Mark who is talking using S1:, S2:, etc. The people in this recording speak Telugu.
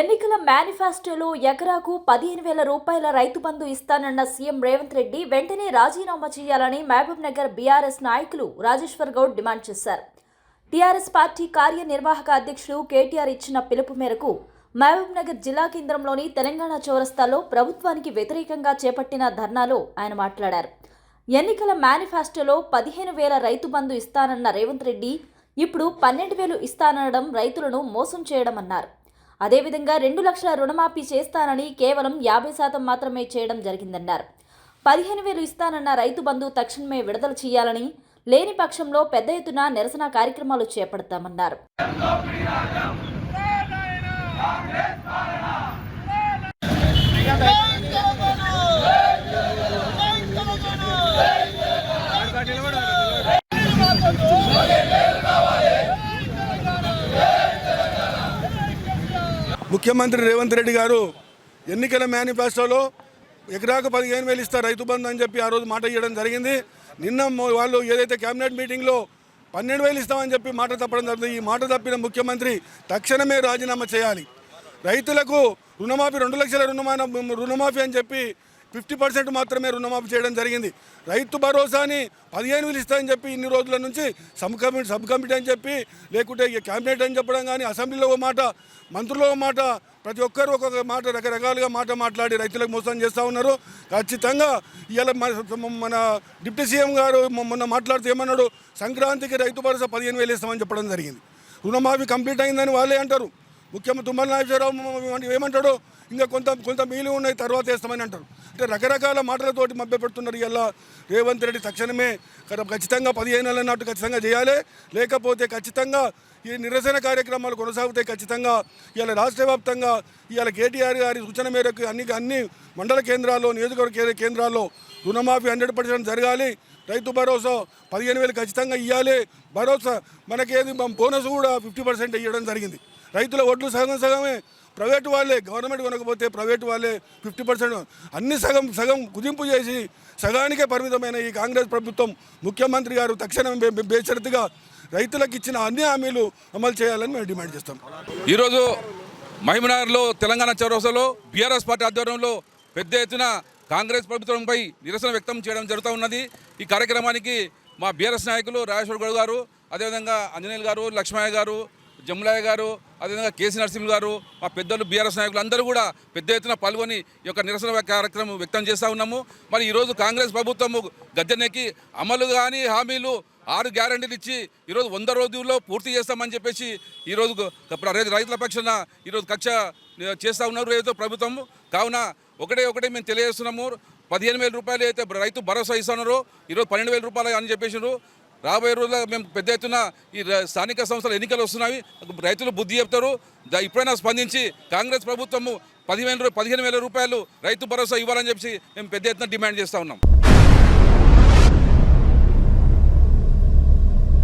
S1: ఎన్నికల మేనిఫెస్టోలో ఎకరాకు పదిహేను వేల రూపాయల రైతు బంధు ఇస్తానన్న సీఎం రేవంత్ రెడ్డి వెంటనే రాజీనామా చేయాలని మహబూబ్ నగర్ బీఆర్ఎస్ నాయకులు రాజేశ్వర్ గౌడ్ డిమాండ్ చేశారు. టీఆర్ఎస్ పార్టీ కార్యనిర్వాహక అధ్యక్షుడు కేటీఆర్ ఇచ్చిన పిలుపు మేరకు మహబూబ్ నగర్ జిల్లా కేంద్రంలోని తెలంగాణ చౌరస్తాలో ప్రభుత్వానికి వ్యతిరేకంగా చేపట్టిన ధర్నాలో ఆయన మాట్లాడారు. ఎన్నికల మేనిఫెస్టోలో పదిహేను వేల రైతు బంధు ఇస్తానన్న రేవంత్ రెడ్డి ఇప్పుడు పన్నెండు వేలు ఇస్తానడం రైతులను మోసం చేయడమన్నారు అదేవిధంగా రెండు లక్షల రుణమాఫీ చేస్తానని కేవలం యాభై శాతం మాత్రమే చేయడం జరిగిందన్నారు. పదిహేను వేలు ఇస్తానన్న రైతు బంధు తక్షణమే విడుదల చేయాలని లేని పక్షంలో పెద్ద ఎత్తున నిరసన కార్యక్రమాలు చేపడతామన్నారు.
S2: ముఖ్యమంత్రి రేవంత్ రెడ్డి గారు ఎన్నికల మేనిఫెస్టోలో ఎకరాకు పదిహేను వేలు ఇస్తారు రైతు బంధు అని చెప్పి ఆ రోజు మాట ఇవ్వడం జరిగింది. నిన్న వాళ్ళు ఏదైతే కేబినెట్ మీటింగ్లో పన్నెండు వేలు ఇస్తామని చెప్పి మాట తప్పడం జరిగింది. ఈ మాట తప్పిన ముఖ్యమంత్రి తక్షణమే రాజీనామా చేయాలి. రైతులకు రుణమాఫీ రెండు లక్షల రుణమాన రుణమాఫీ అని చెప్పి ఫిఫ్టీ పర్సెంట్ మాత్రమే రుణమాఫీ చేయడం జరిగింది. రైతు భరోసాని పదిహేను వేలు ఇస్తాయని చెప్పి ఇన్ని రోజుల నుంచి సబ్ కమిటీ సబ్ కమిటీ అని చెప్పి లేకుంటే క్యాబినెట్ అని చెప్పడం కానీ అసెంబ్లీలో ఒక మాట మంత్రులు ఒక మాట ప్రతి ఒక్కరు ఒక్కొక్క మాట రకరకాలుగా మాట మాట్లాడి రైతులకు మోసం చేస్తూ ఉన్నారు. ఖచ్చితంగా ఇలా మన డిప్యూటీ సీఎం గారు మొన్న మాట్లాడుతూ ఏమన్నాడు? సంక్రాంతికి రైతు భరోసా పదిహేను వేలు ఇస్తామని చెప్పడం జరిగింది. రుణమాఫీ కంప్లీట్ అయిందని వాళ్ళే అంటారు. ముఖ్యమంత్రి తుమ్మల నాగేశ్వరరావు ఏమంటాడు? ఇంకా కొంత కొంత మీలు ఉన్నాయి తర్వాత వేస్తామని అంటారు. అంటే రకరకాల మాటలతోటి మభ్యపెడుతున్నారు ఇలా రేవంత్ రెడ్డి తక్షణమే. ఖచ్చితంగా పదిహేను నెలల నాటు ఖచ్చితంగా చేయాలి. లేకపోతే ఖచ్చితంగా ఈ నిరసన కార్యక్రమాలు కొనసాగుతాయి ఖచ్చితంగా ఇవాళ రాష్ట్ర వ్యాప్తంగా ఇవాళ కేటీఆర్ గారి సూచన మేరకు అన్ని అన్ని మండల కేంద్రాల్లో నియోజకవర్గ కేంద్రాల్లో రుణమాఫీ హండ్రెడ్ పర్సెంట్ జరగాలి. రైతు భరోసా పదిహేను వేలు ఖచ్చితంగా ఇవ్వాలి భరోసా మనకేది బోనస్ కూడా ఫిఫ్టీ పర్సెంట్ ఇవ్వడం జరిగింది. రైతుల ఓట్లు సగం సగమే. ప్రైవేటు వాళ్ళే గవర్నమెంట్ కొనకపోతే ప్రైవేటు వాళ్ళే ఫిఫ్టీ పర్సెంట్. అన్ని సగం సగం కుదింపు చేసి సగానికే పరిమితమైన ఈ కాంగ్రెస్ ప్రభుత్వం ముఖ్యమంత్రి గారు తక్షణం బే- బేషరతుగా రైతులకు ఇచ్చిన అన్ని హామీలు అమలు చేయాలని మేము డిమాండ్ చేస్తాం.
S3: ఈరోజు మహిమనగర్లో తెలంగాణ చౌరసలో బీఆర్ఎస్ పార్టీ ఆధ్వర్యంలో పెద్ద ఎత్తున కాంగ్రెస్ ప్రభుత్వంపై నిరసన వ్యక్తం చేయడం జరుగుతూ ఉన్నది. ఈ కార్యక్రమానికి మా బీఆర్ఎస్ నాయకులు రాజేశ్వర గౌడ్ గారు అదేవిధంగా ఆంజనేయుల గారు లక్ష్మయ్య గారు జములయ్య గారు అదేవిధంగా కేసీ నరసింహ గారు మా పెద్దలు బీఆర్ఎస్ నాయకులు అందరూ కూడా పెద్ద ఎత్తున పాల్గొని ఈ యొక్క నిరసన కార్యక్రమం వ్యక్తం చేస్తూ ఉన్నాము. మరి ఈరోజు కాంగ్రెస్ ప్రభుత్వము గద్దెనెక్కి అమలు కానీ హామీలు ఆరు గ్యారంటీలు ఇచ్చి ఈరోజు వంద రోజుల్లో పూర్తి చేస్తామని చెప్పేసి ఈరోజు రైతుల పక్షాన ఈరోజు కక్ష చేస్తూ ఉన్నారు రైతు ప్రభుత్వం. కావున ఒకటే ఒకటే మేము తెలియజేస్తున్నాము. పదిహేను వేల రూపాయలు అయితే రైతు భరోసా ఇస్తున్నారు. ఈరోజు పన్నెండు వేల రూపాయలు అని చెప్పేసారు రాబోయే రోజుల్లో మేము పెద్ద ఎత్తున ఈ స్థానిక సంస్థల ఎన్నికలు వస్తున్నాయి. రైతులు బుద్ధి చెప్తారు. ఇప్పుడైనా స్పందించి కాంగ్రెస్ ప్రభుత్వము పదిహేను పదిహేను వేల రూపాయలు రైతు భరోసా ఇవ్వాలని చెప్పి మేము పెద్ద ఎత్తున డిమాండ్ చేస్తూ ఉన్నాం.